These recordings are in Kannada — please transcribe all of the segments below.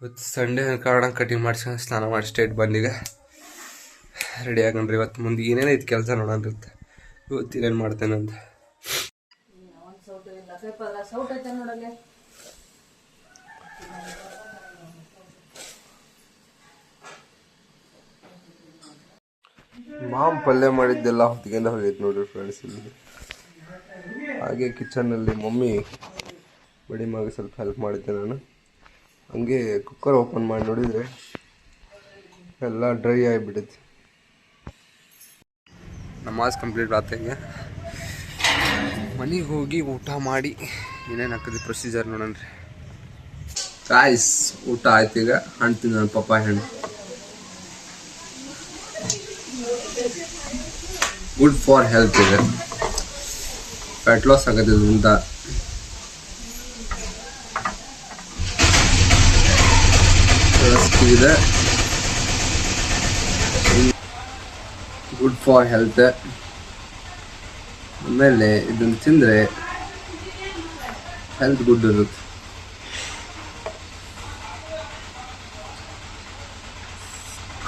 ಇವತ್ತು ಸಂಡೇ ಕಾರಣ ಕಟಿಂಗ್ ಮಾಡ್ಸ್ಕೊಂಡು ಸ್ನಾನ ಮಾಡಿ ಸ್ಟೇಟ್ ಬಂದೀಗ ರೆಡಿ ಆಗಣ್ರಿ ಇವತ್ತು ಮುಂದೆ ಏನೇನೈತಿ ಕೆಲಸ ನೋಡೋಣ ಇರುತ್ತೆ. ಇವತ್ತು ಏನೇನು ಮಾಡ್ತೇನೆ ಅಂತ. ಮಾಮ್ ಪಲ್ಯ ಮಾಡಿದ್ದೆಲ್ಲ ಹೊತ್ತಿಗೆಲ್ಲ ಹೋಗೈತೆ ನೋಡ್ರಿ ಫ್ರೆಂಡ್ಸ್ ಇಲ್ಲಿ. ಹಾಗೆ ಕಿಚನಲ್ಲಿ ಮಮ್ಮಿ ಬಡಿ ಮಗ ಸ್ವಲ್ಪ ಹೆಲ್ಪ್ ಮಾಡಿದ್ದೆ ನಾನು. ಹಂಗೆ ಕುಕ್ಕರ್ ಓಪನ್ ಮಾಡಿ ನೋಡಿದರೆ ಎಲ್ಲ ಡ್ರೈ ಆಗಿಬಿಟ್ಟೈತಿ ನಮಾಜ್ ಕಂಪ್ಲೀಟ್ ಆತಂಗೆ. ಮನೆಗೆ ಹೋಗಿ ಊಟ ಮಾಡಿ ಏನೇನು ಹಾಕಿದ್ವಿ ಪ್ರೊಸೀಜರ್ ನೋಡೋಣ್ರಿ ಕಾಯ್ಸ್ ಊಟ ಆಯ್ತು ಈಗ. ಹಣ್ಣು ತಿಂದ ನನ್ನ ಪಪ್ಪ ಹೆಣ್ಣು. ಗುಡ್ ಫಾರ್ ಹೆಲ್ತ್ ಇದೆ ಫ್ಯಾಟ್ ಲಾಸ್ ಆಗತ್ತೆ ಇದೆ ಗುಡ್ ಫಾರ್ ಹೆಲ್ತ್ ಆಮೇಲೆ ಇದನ್ನ ತಿಂದರೆ ಹೆಲ್ತ್ ಗುಡ್ ಇರುತ್ತೆ.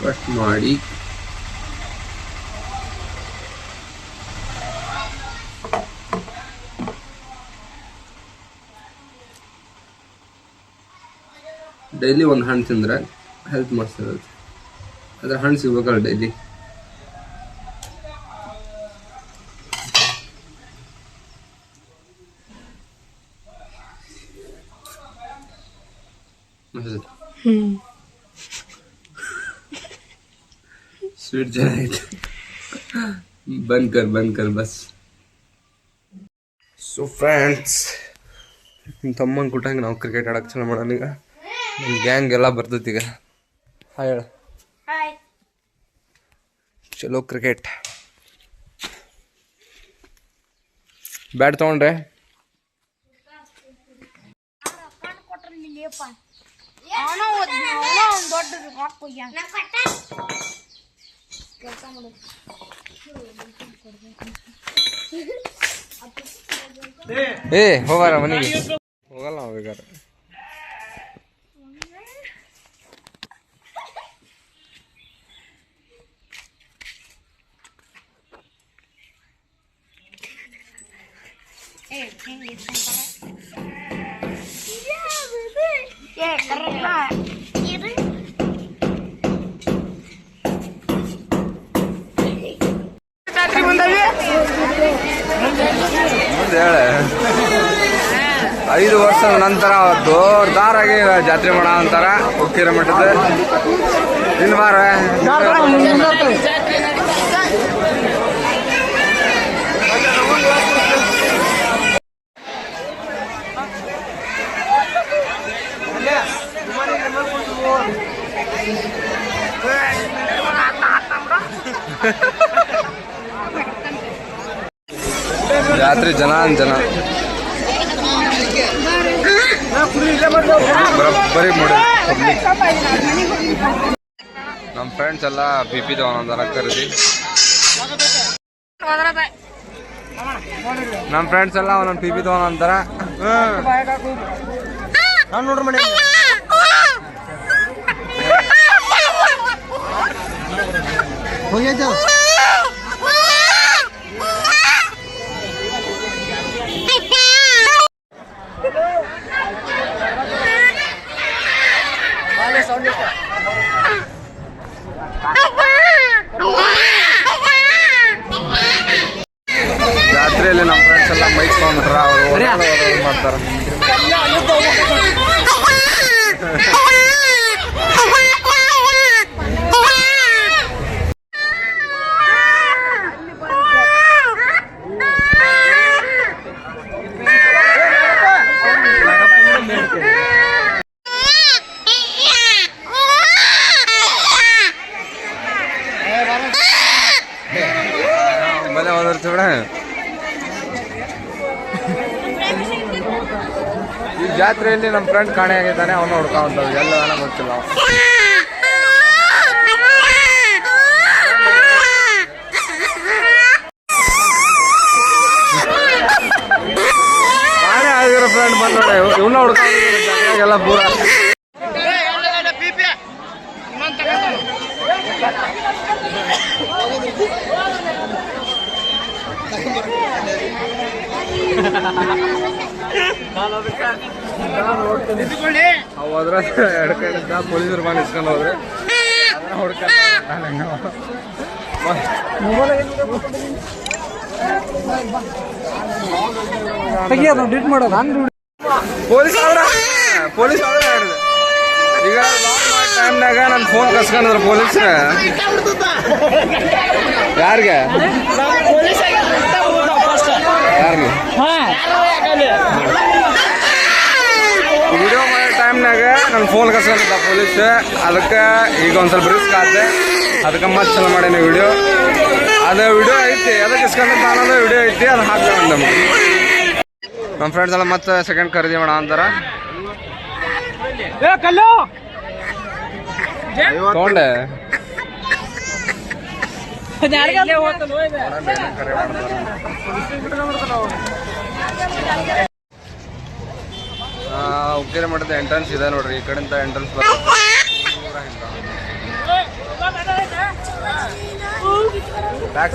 ಕಟ್ ಮಾಡಿ. ಡೈಲಿ ಒಂದು ಹಣ್ಣು ತಿಂದರೆ ಹೆಲ್ತ್ ಮಸ್ತ್ ಇರುತ್ತೆ ಅದ್ರ ಹಣ್ಣು ಸಿಗ್ಬೇಕಲ್ಲ ಡೈಲಿ ಸ್ವೀಟ್ ಚೆನ್ನಾಗಿತ್ತು ಬಂದ್ ಕರ್ ಬಂದ್ ಕರ್ ಬಸ್ ಸೊ ಫ್ರೆಂಡ್ಸ್ ನಿಮ್ಮ ತಮ್ಮನ ಕೊಟ್ಟಂಗೆ ನಾವು ಕ್ರಿಕೆಟ್ ಆಡಕ್ಕೆ ಚಲೋ ಮಾಡೋಣ ಈಗ. ನಮ್ಮ ಗ್ಯಾಂಗ್ ಎಲ್ಲ ಬರ್ತೈತಿ ಈಗ. ಹಾಯ್ ಹೇಳ. ಹಾಯ್ ಚಲೋ ಕ್ರಿಕೆಟ್ ಬ್ಯಾಟ್ ತಗೊಂಡ್ರೆ? ಏ ಹೋಗಾರ ಮನೆಗೆ. ಹೋಗಲ್ಲ ನಾವು ಬೇಕಾರೆ ಏ ಹಿಂಗೆ ಏ ಕರೆಕ್ಟ ಇದು ಮುಂದೆ ಹೇಳೆ ಐದು ವರ್ಷ ನಂತರ ದೊಡ್ಡದಾರಾಗಿ ಜಾತ್ರೆ ಮಾಡೋ ಅಂತಾರ. ಉಕ್ಕಿರ ಮಠದ ಬಾರ? ಜಾತ್ರೆ ಜನ ಜನ. ಬರೀ ಮೂಡ ನಮ್ಮ ಫ್ರೆಂಡ್ಸ್ ಎಲ್ಲ ಬಿ ಪಿ ಒಂದೊಂದರ ಕರೆದಿ. ನಮ್ಮ ಫ್ರೆಂಡ್ಸ್ ಎಲ್ಲ ಒಂದೊಂದು ಪಿ ಪಿ ಅಂತಾರ ಜಾತ್ರೆಯಲ್ಲಿ ಓದಿರ್ತೀವಿ ಈ ಜಾತ್ರೆಯಲ್ಲಿ ನಮ್ಮ ಫ್ರೆಂಡ್ ಕಾಣೆ ಆಗಿದ್ದಾನೆ, ಅವನು ಹುಡ್ಕೊಂತ ಎಲ್ಲ ಗೊತ್ತಿಲ್ಲ. ಕಾಣೆ ಆಗಿರೋ ಫ್ರೆಂಡ್ ಬಂದ ಇವನ್ನ ಹುಡ್ಕೊಂಡೆಲ್ಲ ಪೂರ ಅದ್ರ ಎರಡು ಕಡೆಯಿಂದ ಪೊಲೀಸರು ಬಂದು ಇಸ್ಕೊಂಡು ಹೋದ್ರೆ ಡಿಟ್ ಮಾಡೋದು ಪೊಲೀಸ್ ಪೊಲೀಸ್ ಈಗ ಟೈಮ್ನಾಗ ನನ್ನ ಫೋನ್ ಕಸ್ಕೊಂಡಿದ್ರು ಪೊಲೀಸ್ ಯಾರಿಗೆ ಯಾರಿಗೆ ವಿಡಿಯೋ ಮಾಡೋ ಟೈಮ್ನಾಗ ನನ್ನ ಫೋನ್ ಕಸ್ಕೊಂಡಿದ್ದ ಪೊಲೀಸ್ ಅದಕ್ಕೆ ಈಗ ಒಂದು ಸ್ವಲ್ಪ ರಿಸ್ಕ್ ಆದ್ರೆ ಅದಕ್ಕೆ ಮತ್ತೆ ಚಲೋ ಮಾಡೀನಿ ವಿಡಿಯೋ. ಅದು ವಿಡಿಯೋ ಐತಿ. ಅದಕ್ಕೆ ಇಸ್ಕೊಂಡಿದ್ದ ಅನ್ನೋದು ವಿಡಿಯೋ ಐತಿ. ಅದು ಹಾಕ್ತೇವೆ ನಮ್ಗೆ. ನಮ್ಮ ಫ್ರೆಂಡ್ಸ್ ಎಲ್ಲ ಮತ್ತೆ ಸೆಕೆಂಡ್ ಖರೀದಿ ಮಾಡೋಣ ಅಂತಾರ ತಗೊಂಡೆ. ಉಕ್ಕಿರ ಮಠದ ಎಂಟ್ರೆನ್ಸ್ ಇದೆ ನೋಡ್ರಿ ಈ ಕಡೆಯಿಂದ ಎಂಟ್ರೆನ್ಸ್ ಬ್ಯಾಕ್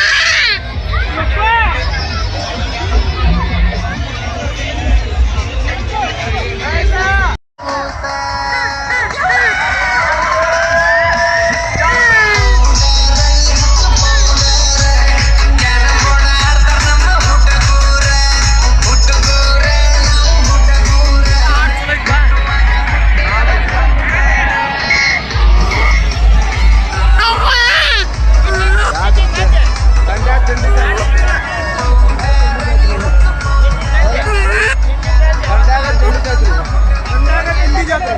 যাতে